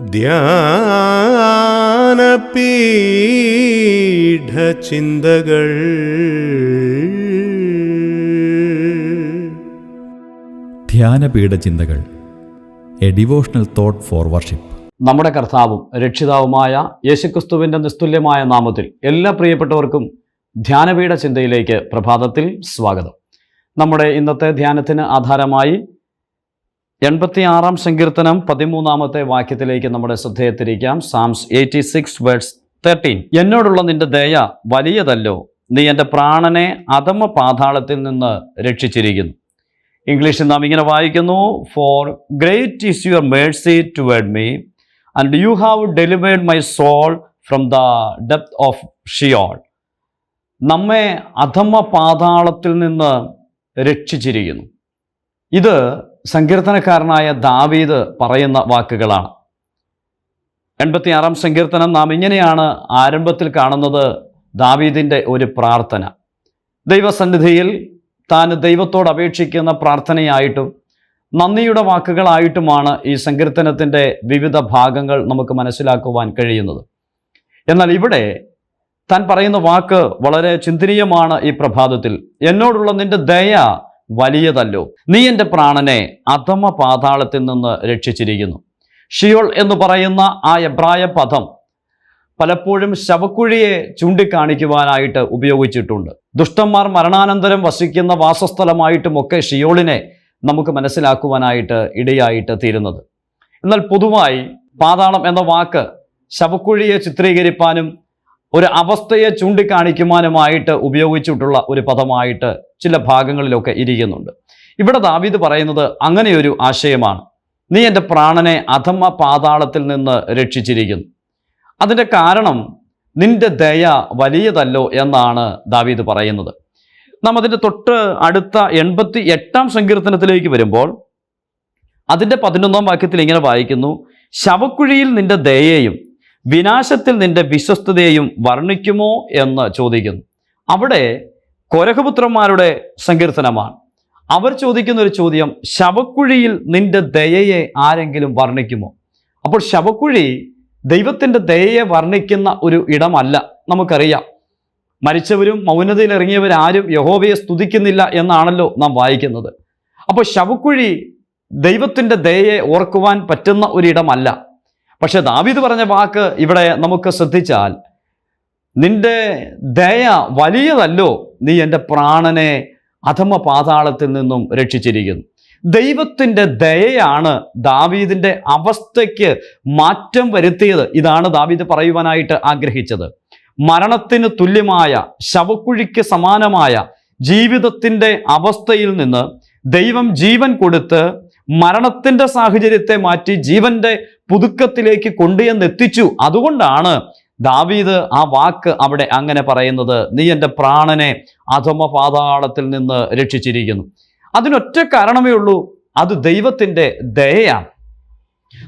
ധ്യാനപീഠചിന്തകൾ. ധ്യാനപീഠ ചിന്തകൾ a devotional thought for worship. നമ്മുടെ കർത്താവും രക്ഷിതാവുമായ യേശുക്രിസ്തുവിന്റെ നിസ്തുല്യമായ നാമത്തിൽ എല്ലാ പ്രിയപ്പെട്ടവർക്കും ധ്യാനപീഠ ചിന്തയിലേക്ക് പ്രഭാതത്തിൽ സ്വാഗതം. നമ്മുടെ ഇന്നത്തെ ധ്യാനത്തിന് ആധാരമായി എൺപത്തിയാറാം സങ്കീർത്തനം പതിമൂന്നാമത്തെ വാക്യത്തിലേക്ക് നമ്മുടെ ശ്രദ്ധയെ തിരിക്കാം Psalms eighty six words thirteen എന്നോടുള്ള നിന്റെ ദയ വലിയതല്ലോ. നീ എന്റെ പ്രാണനെ അധമ പാതാളത്തിൽ നിന്ന് രക്ഷിച്ചിരിക്കുന്നു. ഇംഗ്ലീഷിൽ നാം ഇങ്ങനെ വായിക്കുന്നു for great is your mercy toward me and you have delivered my soul from the depth of Sheol നമ്മെ അധമ പാതാളത്തിൽ നിന്ന് രക്ഷിച്ചിരിക്കുന്നു. ഇത് സങ്കീർത്തനക്കാരനായ ദാവീദ് പറയുന്ന വാക്കുകളാണ്. എൺപത്തിയാറാം സങ്കീർത്തനം നാം ഇങ്ങനെയാണ് ആരംഭത്തിൽ കാണുന്നത് ദാവീദിന്റെ ഒരു പ്രാർത്ഥന. ദൈവസന്നിധിയിൽ താൻ ദൈവത്തോട് അപേക്ഷിക്കുന്ന പ്രാർത്ഥനയായിട്ടും നന്ദിയുടെ വാക്കുകളായിട്ടുമാണ് ഈ സങ്കീർത്തനത്തിന്റെ വിവിധ ഭാഗങ്ങൾ നമുക്ക് മനസ്സിലാക്കുവാൻ കഴിയുന്നത്. എന്നാൽ ഇവിടെ താൻ പറയുന്ന വാക്ക് വളരെ ചിന്തനീയമാണ് ഈ പ്രഭാതത്തിൽ. എന്നോടുള്ള നിന്റെ ദയ വലിയതല്ലോ. നീ എന്റെ പ്രാണനെ അധമ പാതാളത്തിൽ നിന്ന് രക്ഷിച്ചിരിക്കുന്നു. ഷിയോൾ എന്ന് പറയുന്ന ആ എബ്രായ പദം പലപ്പോഴും ശവക്കുഴിയെ ചൂണ്ടിക്കാണിക്കുവാനായിട്ട് ഉപയോഗിച്ചിട്ടുണ്ട്. ദുഷ്ടന്മാർ മരണാനന്തരം വസിക്കുന്ന വാസസ്ഥലമായിട്ടുമൊക്കെ ഷിയോളിനെ നമുക്ക് മനസ്സിലാക്കുവാനായിട്ട് ഇടയായിട്ട് തീരുന്നത്. എന്നാൽ പൊതുവായി പാതാളം എന്ന വാക്ക് ശവക്കുഴിയെ ചിത്രീകരിപ്പാനും ഒരു അവസ്ഥയെ ചൂണ്ടിക്കാണിക്കുവാനുമായിട്ട് ഉപയോഗിച്ചിട്ടുള്ള ഒരു പദമായിട്ട് ചില ഭാഗങ്ങളിലൊക്കെ ഇരിക്കുന്നുണ്ട്. ഇവിടെ ദാവീദ് പറയുന്നത് അങ്ങനെയൊരു ആശയമാണ്. നീ എന്റെ പ്രാണനെ അധമ പാതാളത്തിൽ നിന്ന് രക്ഷിച്ചിരിക്കുന്നു. അതിന്റെ കാരണം നിന്റെ ദയ വലിയതല്ലോ എന്നാണ് ദാവീദ് പറയുന്നത്. നാം അതിന്റെ തൊട്ട് അടുത്ത എൺപത്തി എട്ടാം സങ്കീർത്തനത്തിലേക്ക് വരുമ്പോൾ അതിന്റെ പതിനൊന്നാം വാക്യത്തിൽ ഇങ്ങനെ വായിക്കുന്നു ശവക്കുഴിയിൽ നിന്റെ ദയയെയും വിനാശത്തിൽ നിന്റെ വിശ്വസ്തതയെയും വർണിക്കുമോ എന്ന് ചോദിക്കുന്നു. അവിടെ കൊരഹപുത്രന്മാരുടെ സങ്കീർത്തനമാണ്. അവർ ചോദിക്കുന്ന ഒരു ചോദ്യം ശവക്കുഴിയിൽ നിന്റെ ദയയെ ആരെങ്കിലും വർണിക്കുമോ? അപ്പോൾ ശവക്കുഴി ദൈവത്തിന്റെ ദയയെ വർണിക്കുന്ന ഒരു ഇടമല്ല നമുക്കറിയാം. മരിച്ചവരും മൗനതയിൽ ഇറങ്ങിയവരാരും യഹോവയെ സ്തുതിക്കുന്നില്ല എന്നാണല്ലോ നാം വായിക്കുന്നത്. അപ്പോൾ ശവക്കുഴി ദൈവത്തിന്റെ ദയയെ ഓർക്കുവാൻ പറ്റുന്ന ഒരിടമല്ല പക്ഷെ ദാവീദ് പറഞ്ഞ വാക്ക് ഇവിടെ നമുക്ക് ശ്രദ്ധിച്ചാൽ നിന്റെ ദയ വലിയതല്ലോ നീ എന്റെ പ്രാണനെ അധമ പാതാളത്തിൽ നിന്നും രക്ഷിച്ചിരിക്കുന്നു. ദൈവത്തിന്റെ ദയയാണ് ദാവീദിന്റെ അവസ്ഥയ്ക്ക് മാറ്റം വരുത്തിയത്. ഇതാണ് ദാവീദ് പറയുവാനായിട്ട് ആഗ്രഹിച്ചത്. മരണത്തിന് തുല്യമായ ശവക്കുഴിക്ക് സമാനമായ ജീവിതത്തിന്റെ അവസ്ഥയിൽ നിന്ന് ദൈവം ജീവൻ കൊടുത്ത് മരണത്തിന്റെ സാഹചര്യത്തെ മാറ്റി ജീവന്റെ പുതുക്കത്തിലേക്ക് കൊണ്ടുവന്നെത്തിച്ചു അതുകൊണ്ടാണ് ദാവീദ് ആ വാക്ക് അവിടെ അങ്ങനെ പറയുന്നത്. നീ എന്റെ പ്രാണനെ അധമ പാതാളത്തിൽ നിന്ന് രക്ഷിച്ചിരിക്കുന്നു. അതിനൊറ്റ കാരണമേ ഉള്ളൂ അത് ദൈവത്തിന്റെ ദയയാണ്.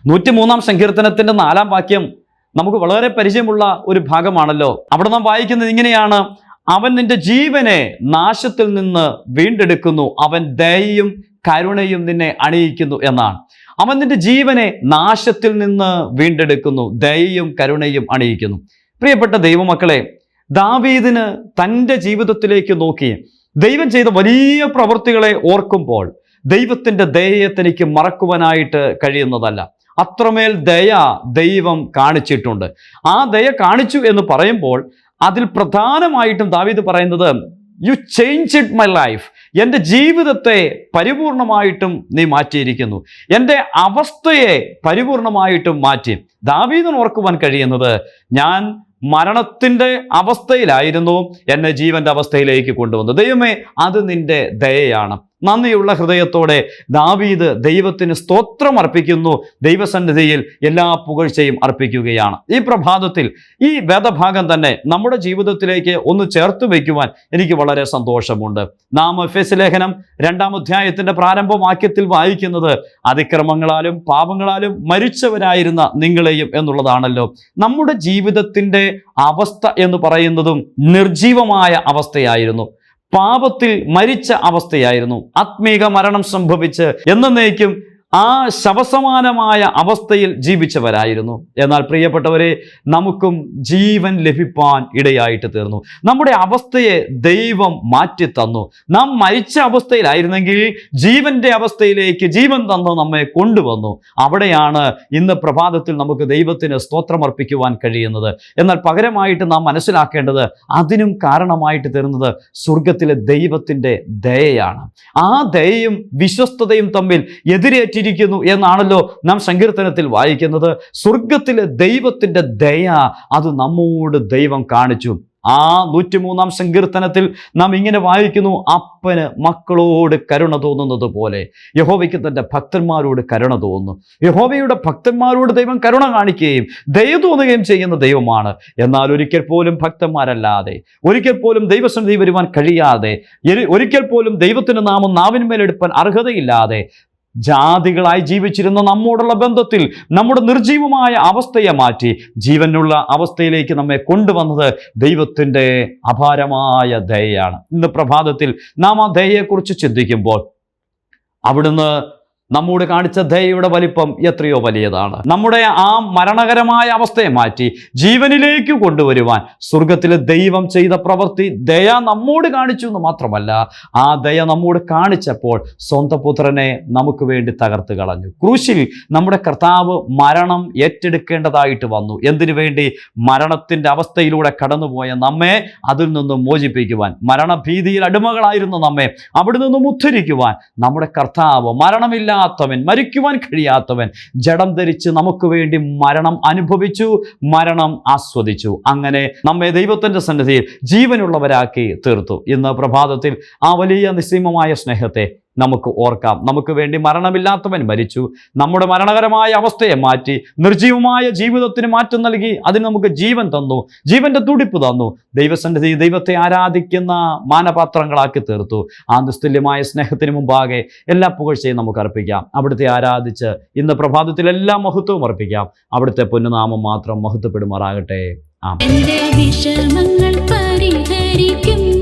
നൂറ്റിമൂന്നാം സങ്കീർത്തനത്തിന്റെ നാലാം വാക്യം നമുക്ക് വളരെ പരിചയമുള്ള ഒരു ഭാഗമാണല്ലോ. അവിടെ നാം വായിക്കുന്നത് ഇങ്ങനെയാണ്. അവൻ നിന്റെ ജീവനെ നാശത്തിൽ നിന്ന് വീണ്ടെടുക്കുന്നു. അവൻ ദയയും കരുണയും നിന്നെ അണിയിക്കുന്നു എന്നാണ്. അവൻ നിന്റെ ജീവനെ നാശത്തിൽ നിന്ന് വീണ്ടെടുക്കുന്നു ദയയും കരുണയും അണിയിക്കുന്നു. പ്രിയപ്പെട്ട ദൈവമക്കളെ ദാവീദിന് തന്റെ ജീവിതത്തിലേക്ക് നോക്കി ദൈവം ചെയ്ത വലിയ പ്രവൃത്തികളെ ഓർക്കുമ്പോൾ ദൈവത്തിന്റെ ദയയെ തനിക്ക് മറക്കുവാനായിട്ട് കഴിയുന്നതല്ല. അത്രമേൽ ദയ ദൈവം കാണിച്ചിട്ടുണ്ട്. ആ ദയ കാണിച്ചു എന്ന് പറയുമ്പോൾ അതിൽ പ്രധാനമായിട്ടും ദാവീദ് പറയുന്നത് you change it my life എന്റെ ജീവിതത്തെ പരിപൂർണമായിട്ടും നീ മാറ്റിയിരിക്കുന്നു. എന്റെ അവസ്ഥയെ പരിപൂർണമായിട്ടും മാറ്റി. ദാവീദിന് ഓർക്കുവാൻ കഴിയുന്നത് ഞാൻ മരണത്തിന്റെ അവസ്ഥയിലായിരുന്നു എന്നെ ജീവന്റെ അവസ്ഥയിലേക്ക് കൊണ്ടുവന്നു ദൈവമേ അത് നിന്റെ ദയയാണ്. നന്ദിയുള്ള ഹൃദയത്തോടെ ദാവീദ് ദൈവത്തിന് സ്തോത്രം അർപ്പിക്കുന്നു. ദൈവസന്നിധിയിൽ എല്ലാ പുകഴ്ചയും അർപ്പിക്കുകയാണ്. ഈ പ്രഭാതത്തിൽ ഈ വേദഭാഗം തന്നെ നമ്മുടെ ജീവിതത്തിലേക്ക് ഒന്ന് ചേർത്ത് വയ്ക്കുവാൻ എനിക്ക് വളരെ സന്തോഷമുണ്ട്. നാം എഫ് എസ് ലേഖനം രണ്ടാം അധ്യായത്തിന്റെ പ്രാരംഭവാക്യത്തിൽ വായിക്കുന്നത് അതിക്രമങ്ങളാലും പാപങ്ങളാലും മരിച്ചവരായിരുന്ന നിങ്ങളെയും എന്നുള്ളതാണല്ലോ. നമ്മുടെ ജീവിതത്തിന്റെ അവസ്ഥ എന്ന് പറയുന്നതും നിർജീവമായ അവസ്ഥയായിരുന്നു. പാപത്തിൽ മരിച്ച അവസ്ഥയായിരുന്നു. ആത്മീക മരണം സംഭവിച്ച് എന്നേക്കും ആ ശവസമാനമായ അവസ്ഥയിൽ ജീവിച്ചവരായിരുന്നു. എന്നാൽ പ്രിയപ്പെട്ടവരെ നമുക്കും ജീവൻ ലഭിപ്പാൻ ഇടയായിട്ട് തീർന്നു. നമ്മുടെ അവസ്ഥയെ ദൈവം മാറ്റി തന്നു നാം മരിച്ച അവസ്ഥയിലായിരുന്നെങ്കിൽ ജീവന്റെ അവസ്ഥയിലേക്ക് ജീവൻ തന്നു നമ്മെ കൊണ്ടുവന്നു. അവിടെയാണ് ഇന്ന് പ്രഭാതത്തിൽ നമുക്ക് ദൈവത്തിന് സ്തോത്രമർപ്പിക്കുവാൻ കഴിയുന്നത്. എന്നാൽ പകരമായിട്ട് നാം മനസ്സിലാക്കേണ്ടത് അതിനും കാരണമായിട്ട് തീർന്നത് സ്വർഗത്തിലെ ദൈവത്തിന്റെ ദയയാണ്. ആ ദയയും വിശ്വസ്തതയും തമ്മിൽ എതിരേറ്റിരിക്കുന്നു എന്നാണല്ലോ നാം സങ്കീർത്തനത്തിൽ വായിക്കുന്നത്. സ്വർഗത്തിലെ ദൈവത്തിന്റെ ദയ അത് നമ്മോട് ദൈവം കാണിച്ചു. ആ നൂറ്റിമൂന്നാം സങ്കീർത്തനത്തിൽ നാം ഇങ്ങനെ വായിക്കുന്നു അപ്പന് മക്കളോട് കരുണ തോന്നുന്നത് പോലെ. യഹോവയ്ക്ക് തന്റെ ഭക്തന്മാരോട് കരുണ തോന്നുന്നു. യഹോവയുടെ ഭക്തന്മാരോട് ദൈവം കരുണ കാണിക്കുകയും ദയ തോന്നുകയും ചെയ്യുന്ന ദൈവമാണ്. എന്നാൽ ഒരിക്കൽ പോലും ഭക്തന്മാരല്ലാതെ ഒരിക്കൽ പോലും ദൈവസന്നിധി വരുവാൻ കഴിയാതെ ഒരിക്കൽ പോലും ദൈവത്തിന്റെ നാമം നാവിന്മേലെടുപ്പാൻ അർഹതയില്ലാതെ ജാതികളായി ജീവിച്ചിരുന്ന നമ്മോടുള്ള ബന്ധത്തിൽ നമ്മുടെ നിർജീവമായ അവസ്ഥയെ മാറ്റി ജീവനുള്ള അവസ്ഥയിലേക്ക് നമ്മെ കൊണ്ടുവന്നത് ദൈവത്തിന്റെ അപാരമായ ദയയാണ്. ഇന്ന് പ്രഭാതത്തിൽ നാം ആ ദയയെക്കുറിച്ച് ചിന്തിക്കുമ്പോൾ അവിടുന്ന് നമ്മോട് കാണിച്ച ദയയുടെ വലിപ്പം എത്രയോ വലിയതാണ്. നമ്മുടെ ആ മരണകരമായ അവസ്ഥയെ മാറ്റി ജീവനിലേക്ക് കൊണ്ടുവരുവാൻ സ്വർഗത്തിലെ ദൈവം ചെയ്ത പ്രവൃത്തി ദയ നമ്മോട് കാണിച്ചു എന്ന് മാത്രമല്ല ആ ദയ നമ്മോട് കാണിച്ചപ്പോൾ സ്വന്തം പുത്രനെ നമുക്ക് വേണ്ടി തകർത്ത് കളഞ്ഞു. ക്രൂശിൽ നമ്മുടെ കർത്താവ് മരണം ഏറ്റെടുക്കേണ്ടതായിട്ട് വന്നു. എന്തിനു വേണ്ടി? മരണത്തിന്റെ അവസ്ഥയിലൂടെ കടന്നുപോയ നമ്മെ അതിൽ നിന്നും മോചിപ്പിക്കുവാൻ മരണഭീതിയിൽ അടിമകളായിരുന്ന നമ്മെ അവിടെ നിന്നും ഉദ്ധരിക്കുവാൻ നമ്മുടെ കർത്താവ് മരണമില്ലാത്തവൻ മരിക്കുവാൻ കഴിയാത്തവൻ ജഡം ധരിച്ച് നമുക്ക് വേണ്ടി മരണം അനുഭവിച്ചു മരണം ആസ്വദിച്ചു. അങ്ങനെ നമ്മെ ദൈവത്തിന്റെ സന്നിധിയിൽ ജീവനുള്ളവരാക്കി തീർത്തു. ഇന്ന് പ്രഭാതത്തിൽ ആ വലിയ നിസ്സീമമായ സ്നേഹത്തെ നമുക്ക് ഓർക്കാം. നമുക്ക് വേണ്ടി മരണമില്ലാത്തവൻ മരിച്ചു. നമ്മുടെ മരണകരമായ അവസ്ഥയെ മാറ്റി നിർജീവമായ ജീവിതത്തിന് മാറ്റം നൽകി അതിന് നമുക്ക് ജീവൻ തന്നു. ജീവന്റെ തുടിപ്പ് തന്നു. ദൈവസന്നിധി ദൈവത്തെ ആരാധിക്കുന്ന മാനപാത്രങ്ങളാക്കി തീർത്തു. ആ നിസ്തുല്യമായ സ്നേഹത്തിന് മുമ്പാകെ എല്ലാ പുകഴ്ചയും നമുക്ക് അർപ്പിക്കാം. അവിടുത്തെ ആരാധിച്ച് ഇന്ന് പ്രഭാതത്തിൽ എല്ലാ മഹത്വവും അർപ്പിക്കാം. അവിടുത്തെ പൊന്നുനാമം മാത്രം മഹത്വപ്പെടുമാറാകട്ടെ. ആ വിഷമങ്ങൾ പരിഹരിക്കും